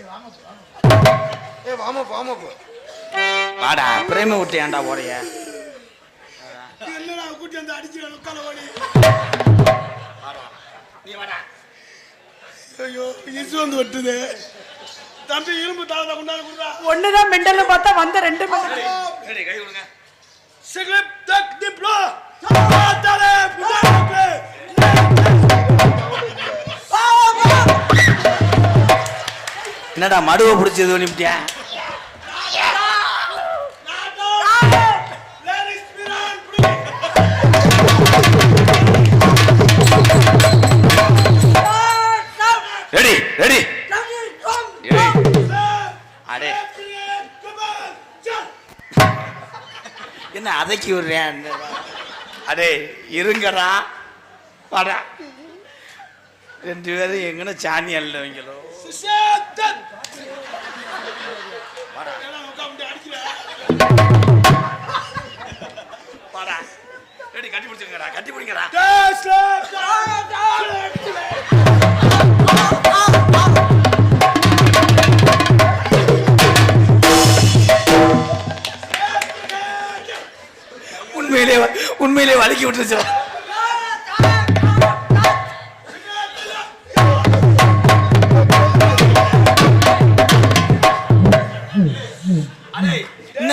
ஏ வாமா வாமா போ. வாடா பிரேம விட்டு ஏன்டா என்னடா கூட்டி வந்து அடிச்சு உட்கால ஓடி? ஐயோ இசு வந்து வெட்டுது. தம்பி இரும்பு தாளத்தை கொண்டாந்து கொடுறா. ஒண்ணுதான் மெண்டல்னு பார்த்தா வந்த ரெண்டு கை கொடுங்க. தக் என்னடா மடுவை பிடிச்சது நிமிட்டியா ரெடி ரெடி. அடே. என்ன அதைக்கி விடுறேன் அடே இருங்கடா. வாடா. ரெண்டு பேரும் எங்கன்னா சாணி அல்லவங்களோ கட்டி பிடிங்கடா. உண்மையிலே உண்மையிலே வலிக்கி விட்டுருச்சு.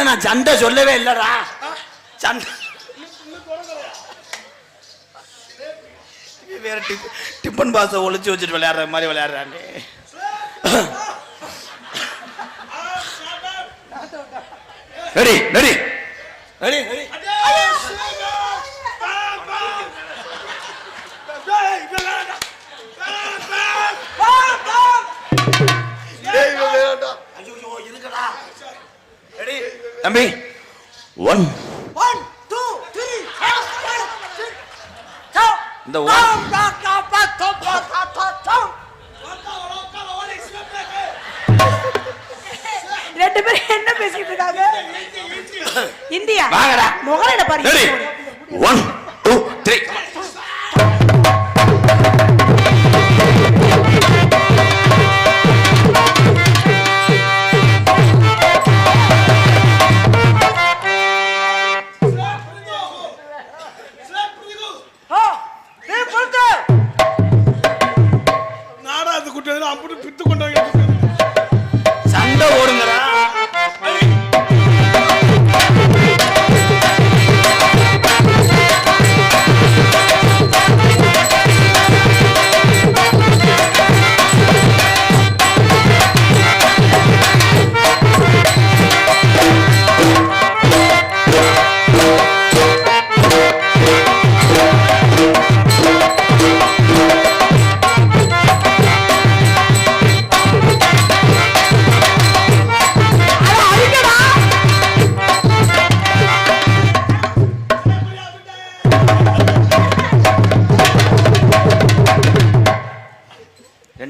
நான் சண்டை சொல்லவே இல்லடா. சண்டை வேற டிப் டிப்பன் பாஸை ஒளிச்சு வச்சுட்டு விளையாடுற மாதிரி விளையாடுறானே. Ready ready. Ready ready. தம்பி ஒன் டூ த்ரீ one. ரெண்டு பேரும் என்ன பேசிட்டு இருக்காங்க? இந்தியா. வாங்கடா. முகலையில பாரு ஒன் டூ த்ரீ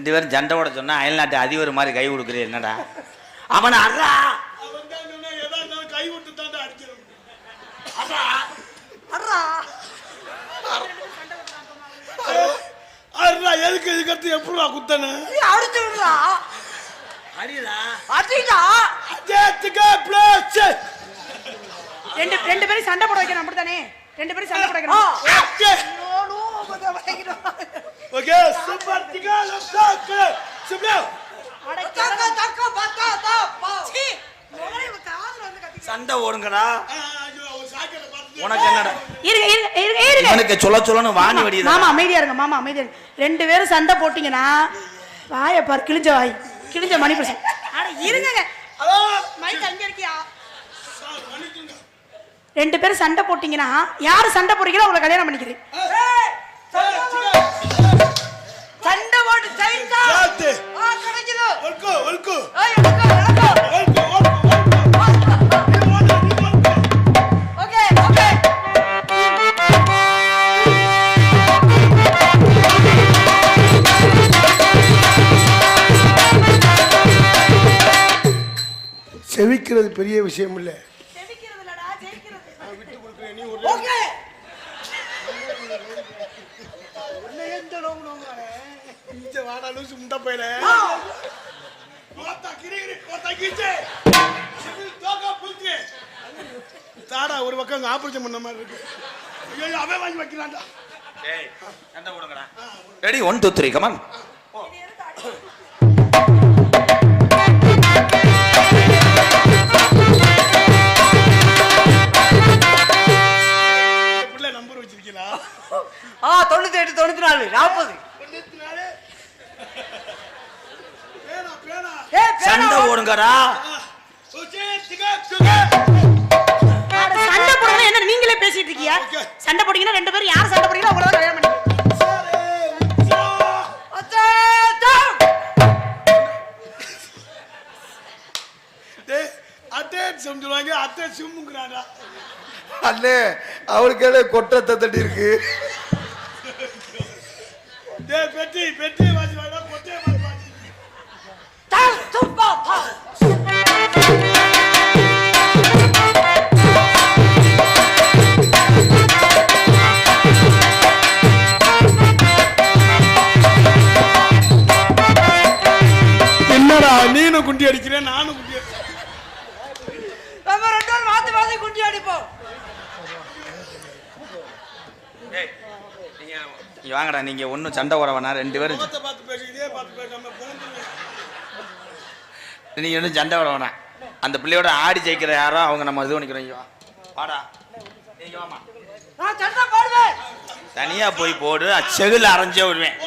ரெண்டு பேரும் சண்டை ஓட சொன்னா அயல்நாட்டு அதிபர் மாதிரி கை கொடுக்குறே என்னடா? அவனை அறா! எதுக்கு இதுக்கடுத்து எப்படிடா குத்தனு? நீ அடிச்சு விடுறா. அடிடா. அடிடா. அஜேத்துக்கு பிளஸ் ரெண்டு ரெண்டு பேரும் சண்டை போட வைக்கணும் அப்படித்தானே? ரெண்டு பேரும் சண்டை போட வைக்கணும். ஓகே சூப்பர் திகா லப்டாக்கு சுப்ரோ அட, தக்க, தக்க, பத்தா, தா, பா. சீ, காதுல வந்து. சண்டை ஓடுங்கடா. உனக்கு என்னடா? இருங்க, இருங்க, இருங்க, சொல்ல சொல்லணும் வாணி வடியுது மாமா அமைதியா இருங்க மாமா அமைதியா இருங்க. ரெண்டு பேரும் சண்டை போட்டீங்கன்னா வாய பாரு கிழிஞ்ச வாய் கிழிஞ்ச மணி பிரசன் அட மைக் அங்க இருக்கியா? ரெண்டு பேரும் சண்டை போட்டீங்கன்னா யாரு சண்டை போடுறீங்களோ அவங்களை கல்யாணம் பண்ணிக்கிறேன். கிச்சு. சிவில் தோக்கா புல்கு தாடா ஒரு பக்கம் ஆபரேஷன் பண்ண மாதிரி இருக்கு. ஐயோ அவன் வாங்கி வைக்கிறான்டா. Ready one two three come on தொண்ணூத்தி எட்டு தொண்ணூத்தி நாலு நாற்பது சண்டை அட, சண்டை போடுறது என்ன நீங்களே பேசிட்டு Okay. சண்டை போட்டீங்கன்னா ரெண்டு பேரும் யார் சண்டை போடுறீங்களோ தான் கல்யாணம் பண்ணி சொல்லுவாங்க அட்டே சிம்முங்கிறாடா அண்ணே அவளுக்கே கொட்டத்தை தட்டி இருக்கு டேய் பெட்டி பெட்டி வாசி வாடா கொட்டே வாசி வாசி. டவுன், துப்பா, டவுன். என்னடா நீனும் குண்டி அடிக்கிறேன் நானும் குண்டி அடிக்கிறேன். நம்ம ரெண்டு பேரும் மாத்தி மாத்தி குண்டி அடிப்போம். நீங்க வாங்கடா நீங்க ஒன்றும் சண்டை போட வேணாம் ரெண்டு பேரும். முகத்தை பார்த்து பேசு இதே பார்த்து பேசாம போந்துருவேன் நீங்க ஒன்றும் சண்டை போட வேணாம். அந்த பிள்ளையோட ஆடி ஜெயிக்கிற யாரோ அவங்க நம்ம இது பண்ணிக்கிறோம் வா. வாடா நீங்க வாமா நான் சண்டை போடுவேன். தனியா போய் போடு செகுல அரைஞ்சே விடுவேன்.